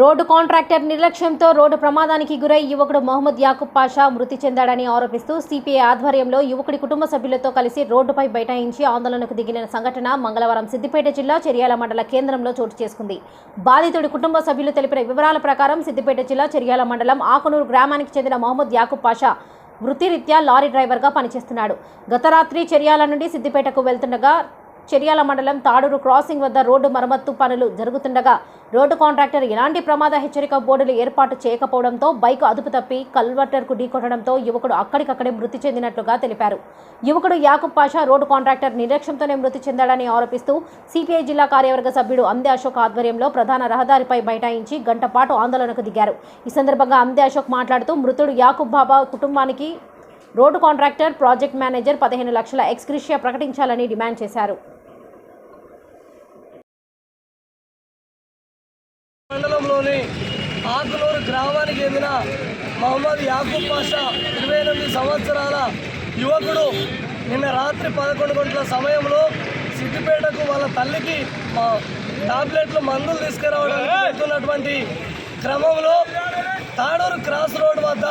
Road contractor నిర్లక్ష్యంతో road ప్రమాదానికి గురై యువకుడు మహమ్మద్ యాకూబ్ పాషా మృతి చెందాడని ఆరోపిస్తూ సిపిఐ ఆధ్వర్యంలో యువకుడి కుటుంబ సభ్యులతో కలిసి రోడ్డుపై బైఠాయించి ఆందోళనకు దిగిన సంఘటన మంగళవారం సిద్దిపేట జిల్లా చెర్యాల మండల కేంద్రంలో చోటు చేసుకుంది. బాధితుడి కుటుంబ సభ్యులు తెలిపిన వివరాల ప్రకారం సిద్దిపేట జిల్లా చెర్యాల మండలం ఆకునూరు గ్రామానికి చెందిన మహమ్మద్ యాకూబ్ పాషా వృత్తిరీత్యా లారీ డ్రైవర్గా పనిచేస్తున్నాడు. గత రాత్రి చెర్యాల నుండి సిద్దిపేటకు వెళ్తుండగా చెర్యాల మండలం తాడూరు క్రాసింగ్ వద్ద రోడ్డు మరమ్మత్తు పనులు జరుగుతుండగా రోడ్డు కాంట్రాక్టర్ ఎలాంటి ప్రమాద హెచ్చరిక బోర్డులు ఏర్పాటు చేయకపోవడంతో బైక్ అదుపు తప్పి కల్వర్టర్కు ఢీకొట్టడంతో యువకుడు అక్కడికక్కడే మృతి చెందినట్లుగా తెలిపారు. యువకుడు యాకూబ్ పాషా రోడ్డు కాంట్రాక్టర్ నిర్లక్ష్యంతోనే మృతి చెందాడని ఆరోపిస్తూ సిపిఐ జిల్లా కార్యవర్గ సభ్యుడు అందే అశోక్ ఆధ్వర్యంలో ప్రధాన రహదారిపై బైఠాయించి గంటపాటు ఆందోళనకు దిగారు. ఈ సందర్భంగా అందే అశోక్ మాట్లాడుతూ మృతుడు యాకూబ్ బాబా కుటుంబానికి రోడ్డు కాంట్రాక్టర్ ప్రాజెక్ట్ మేనేజర్ పదిహేను లక్షల ఎక్స్గ్రిషియా ప్రకటించాలని డిమాండ్ చేశారు. మండలంలోని ఆకులూరు గ్రామానికి చెందిన మహమ్మద్ యాకూబ్ పాషా ఇరవై ఎనిమిది సంవత్సరాల యువకుడు. నిన్న రాత్రి పదకొండు గంటల సమయంలో సిద్దిపేటకు వాళ్ళ తల్లికి టాబ్లెట్లు మందులు తీసుకురావడానికి వెళ్తున్నటువంటి క్రమంలో తాడూరు క్రాస్ రోడ్ వద్ద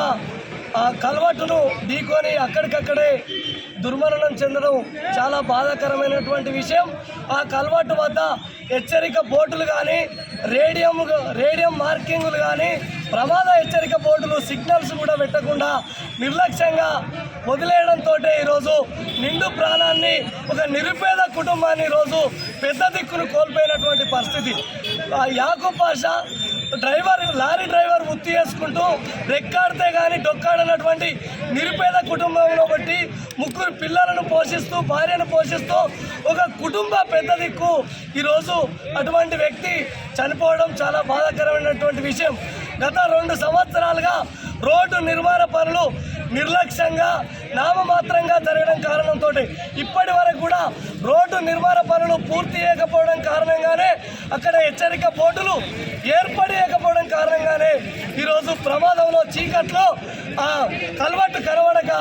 ఆ కలవట్టును ఢీకొని అక్కడికక్కడే దుర్మరణం చెందడం చాలా బాధాకరమైనటువంటి విషయం. ఆ కలవట్టు వద్ద హెచ్చరిక బోర్డులు కానీ రేడియం రేడియం మార్కింగ్లు కానీ ప్రమాద హెచ్చరిక బోర్డులు సిగ్నల్స్ కూడా పెట్టకుండా నిర్లక్ష్యంగా వదిలేయడంతో ఈరోజు నిండు ప్రాణాన్ని ఒక నిరుపేద కుటుంబాన్ని ఈరోజు పెద్ద దిక్కును కోల్పోయినటువంటి పరిస్థితి. ఆ Yakub Pasha driver lorry driver వృత్తి చేసుకుంటూ రెక్కాడితే కానీ డొక్కాడనటువంటి నిరుపేద కుటుంబంలో బట్టి ముగ్గురు పిల్లలను పోషిస్తూ భార్యను పోషిస్తూ ఒక కుటుంబ పెద్ద దిక్కు. ఈరోజు అటువంటి వ్యక్తి చనిపోవడం చాలా బాధాకరమైనటువంటి విషయం. గత రెండు సంవత్సరాలుగా రోడ్డు నిర్మాణ పనులు నిర్లక్ష్యంగా నామమాత్రంగా జరగడం కారణంతో ఇప్పటి వరకు కూడా రోడ్డు నిర్మాణ పనులు పూర్తి చేయకపోవడం కారణంగానే అక్కడ హెచ్చరిక బోర్డులు ఏర్పడేయకపోవడం కారణంగానే ఈరోజు ప్రమాదంలో చీకట్లో ఆ కలవట్టు కనబడక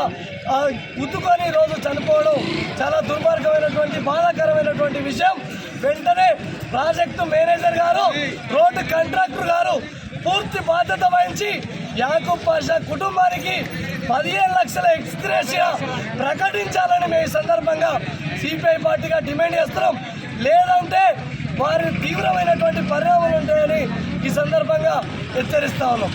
ఉద్దుకొని ఈరోజు చనిపోవడం చాలా దుర్మార్గమైనటువంటి బాధాకరమైనటువంటి విషయం. వెంటనే ప్రాజెక్టు మేనేజర్ గారు రోడ్డు కాంట్రాక్టర్ గారు పూర్తి బాధ్యత వహించి యాకూబ్ పాషా కుటుంబానికి పదిహేను లక్షల ఎక్స్గ్రేషియా ప్రకటించాలని మేము ఈ సందర్భంగా సిపిఐ పార్టీగా డిమాండ్ చేస్తున్నాం. లేదంటే వారి తీవ్రమైనటువంటి పరిణామాలు ఉంటాయని ఈ సందర్భంగా హెచ్చరిస్తా ఉన్నాం.